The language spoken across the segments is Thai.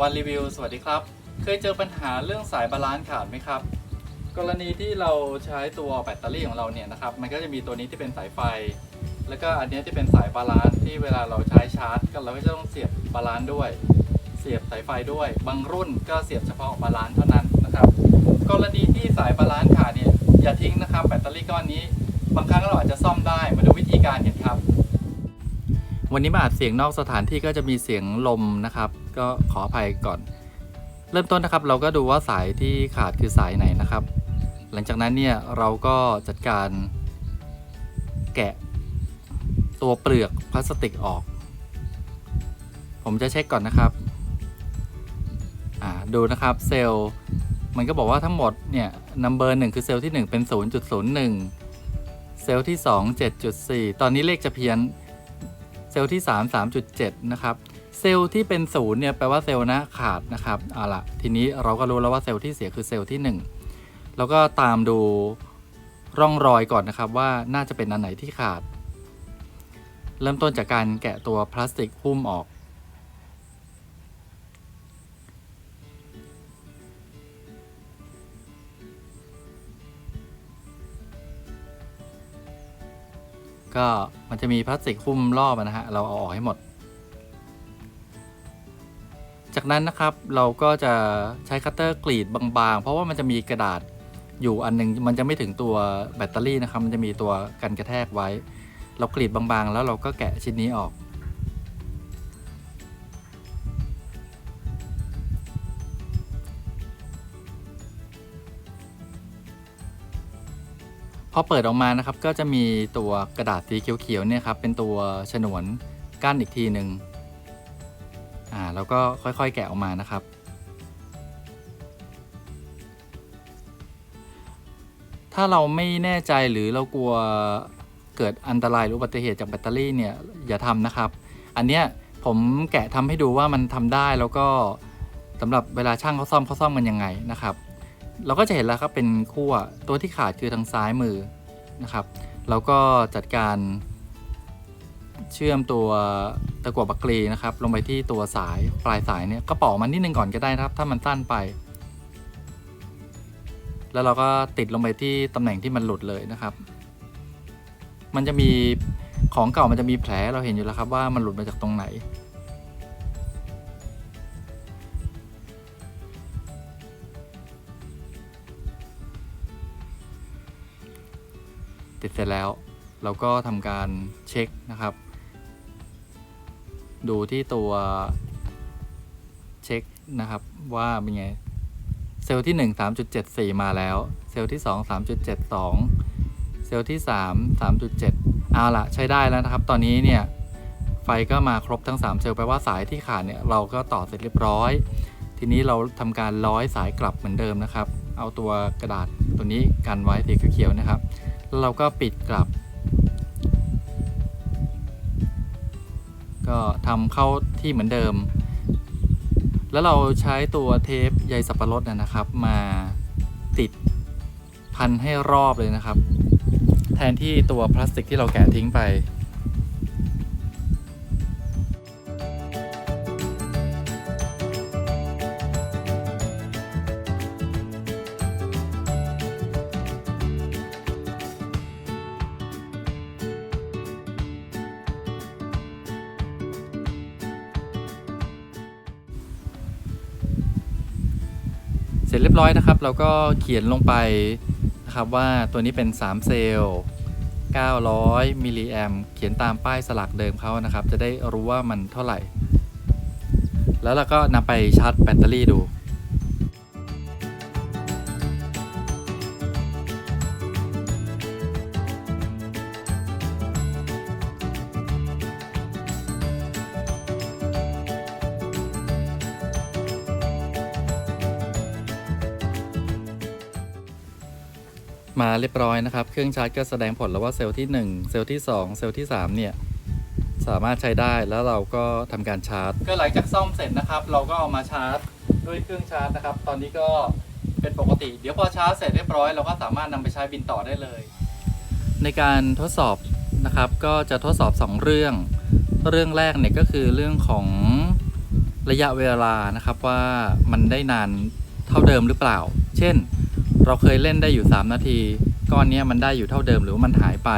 วันรีวิว สวัสดีครับ เคยเจอปัญหาเรื่องสายบาลานซ์ขาดไหมครับ กรณีที่เราใช้ตัวแบตเตอรี่ของเราเนี่ยนะครับ มันก็จะมีตัวนี้ที่เป็นสายไฟ แล้วก็อันนี้ที่เป็นสายบาลานซ์ที่เวลาเราใช้ชาร์จก็เราก็จะต้องเสียบบาลานซ์ด้วย เสียบสายไฟด้วย บางรุ่นก็เสียบเฉพาะบาลานซ์เท่านั้นนะครับ กรณีที่สายบาลานซ์ขาดเนี่ยอย่าทิ้งนะครับแบตเตอรี่ก้อนนี้ บางครั้งเราอาจจะซ่อมได้มาดูวิธีการกันครับวันนี้มาอัดเสียงนอกสถานที่ก็จะมีเสียงลมนะครับ ก็ขออภัยก่อน เริ่มต้นนะครับ เราก็ดูว่าสายที่ขาดคือสายไหนนะครับ หลังจากนั้นเนี่ยเราก็จัดการ แกะตัวเปลือกพลาสติกออก ผมจะเช็คก่อนนะครับดูนะครับเซลล์มันก็บอกว่าทั้งหมดเนี่ยนัมเบอร์หนึ่งคือเซลล์ที่ 1 เป็น 0.01 เซลล์ที่ 2 7.4 ตอนนี้เลขจะเพี้ยน เซลล์ที่ 3 3.7 นะครับ เซลล์ที่เป็นศูนย์เนี่ยแปลว่าเซลล์นะขาดนะครับเอาละทีนี้เราก็รู้แล้วว่าเซลล์ที่เสียคือเซลล์ที่ 1 แล้วก็ตามดูร่องรอยก่อนนะครับว่าน่าจะเป็นอันไหนที่ขาด เริ่มต้นจากการแกะตัวพลาสติกหุ้มออก ก็มันจะมีพลาสติกหุ้มรอบอะนะฮะเราเอาออกให้หมด จากนั้นนะครับเราก็จะใช้คัตเตอร์กรีดบางๆ เพราะว่ามันจะมีกระดาษอยู่อันหนึงมันจะไม่ถึงตัวแบตเตอรี่นะครับ มันจะมีตัวกันกระแทกไว้ เรากรีดบางๆ แล้วเราก็แกะชิ้นนี้ออกพอเปิดออกมานะครับก็จะมีตัวกระดาษสีเขียวๆเนี่ยครับเป็นตัวฉนวนกั้นอีกทีหนึ่ง อ่าแล้วก็ค่อยๆแกะออกมานะครับ ถ้าเราไม่แน่ใจหรือเรากลัวเกิดอันตรายหรืออุบัติเหตุจากแบตเตอรี่เนี่ยอย่าทำนะครับ อันเนี้ยผมแกะทำให้ดูว่ามันทำได้แล้วก็สำหรับเวลาช่างเขาซ่อมเขาซ่อมกันยังไงนะครับ เราก็จะเห็นแล้วครับเป็นขั้วตัวที่ขาดคือทางซ้ายมือนะครับ แล้วก็จัดการ เชื่อมตัวตะกั่วบักรีนะครับ ลงไปที่ตัวสายปลายสายเนี่ยก็ปอกมันนิดนึงก่อนก็ได้นะครับ ถ้ามันสั้นไป แล้วเราก็ติดลงไปที่ตำแหน่งที่มันหลุดเลยนะครับ มันจะมีของเก่ามันจะมีแผลเราเห็นอยู่แล้วครับว่ามันหลุดมาจากตรงไหน ติดเสร็จแล้วเราก็ทำการเช็คนะครับ ดูที่ตัวเช็คนะครับว่าเป็นไง เซลล์ที่ 1 3.74 มาแล้ว เซลล์ที่ 2 3.72 เซลล์ที่ 3 3.7 เอาละใช้ได้แล้วนะครับ ตอนนี้เนี่ยไฟก็มาครบทั้ง 3 เซลล์แปลว่าสายที่ขาดเนี่ยเราก็ต่อเสร็จเรียบร้อย ทีนี้เราทำการร้อยสายกลับเหมือนเดิมนะครับ เอาตัวกระดาษตัวนี้กันไว้สีเขียวๆนะครับ แล้วเราก็ปิดกลับ ก็ทำเข้าที่เหมือนเดิม แล้วเราใช้ตัวเทปใยสับปะรดนะครับ มาติดพันให้รอบเลยนะครับ แทนที่ตัวพลาสติกที่เราแกะทิ้งไป เสร็จเรียบร้อยนะครับ เราก็เขียนลงไปนะครับว่าตัวนี้เป็น 3 เซลล์ 900 มิลลิแอมเขียนตามป้ายสลักเดิมเขานะครับ จะได้รู้ว่ามันเท่าไหร่ แล้วเราก็นำไปชาร์จแบตเตอรี่ดู มาเรียบร้อยนะครับ เครื่องชาร์จก็แสดงผลแล้วว่าเซลล์ที่ 1 เซลล์ที่ 2 เซลล์ที่ 3 เนี่ย สามารถใช้ได้แล้วเราก็ทำการชาร์จ ก็หลังจากซ่อมเสร็จนะครับ เราก็เอามาชาร์จด้วยเครื่องชาร์จนะครับ ตอนนี้ก็เป็นปกติ เดี๋ยวพอชาร์จเสร็จเรียบร้อยเราก็สามารถนำไปใช้บินต่อได้เลย ในการทดสอบนะครับ ก็จะทดสอบ 2 เรื่อง เรื่องแรกเนี่ยก็คือเรื่องของระยะเวลานะครับว่ามันได้นานเท่าเดิมหรือเปล่า เช่น เราเคยเล่นได้อยู่ 3 นาที ก้อนนี้มันได้อยู่เท่าเดิมหรือว่ามันหายไป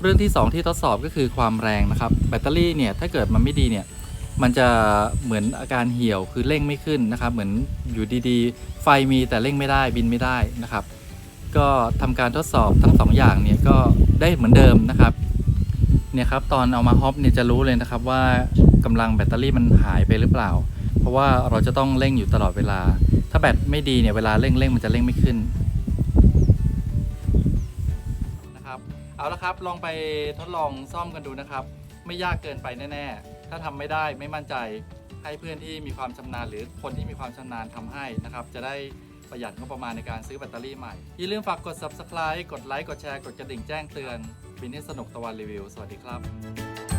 เรื่องที่ 2 ที่ทดสอบก็คือความแรงนะครับ แบตเตอรี่เนี่ยถ้าเกิดมันไม่ดีเนี่ยมันจะเหมือนอาการเหี่ยวคือเร่งไม่ขึ้นนะครับ เหมือนอยู่ดีๆ ไฟมีแต่เร่งไม่ได้บินไม่ได้นะครับ ก็ทำการทดสอบทั้งสองอย่างเนี่ยก็ได้เหมือนเดิมนะครับเนี่ยครับตอนเอามาฮอปเนี่ยจะรู้เลยนะครับว่ากำลังแบตเตอรี่มันหายไปหรือเปล่า เพราะว่าเราจะต้องเร่งอยู่ตลอดเวลา ถ้าแบตไม่ดีเนี่ยเวลาเร่งเร่งมันจะเร่งไม่ขึ้นนะครับเอาละครับลองไปทดลองซ่อมกันดูนะครับ ไม่ยากเกินไปแน่ๆ ถ้าทำไม่ได้ไม่มั่นใจให้เพื่อนที่มีความชำนาญหรือคนที่มีความชำนาญทำให้นะครับ จะได้ประหยัดงบประมาณในการซื้อแบตเตอรี่ใหม่ อย่าลืมฝากกด subscribe กดไลค์กดแชร์กดกระดิ่งแจ้งเตือนบินให้สนุกตะวันรีวิว สวัสดีครับ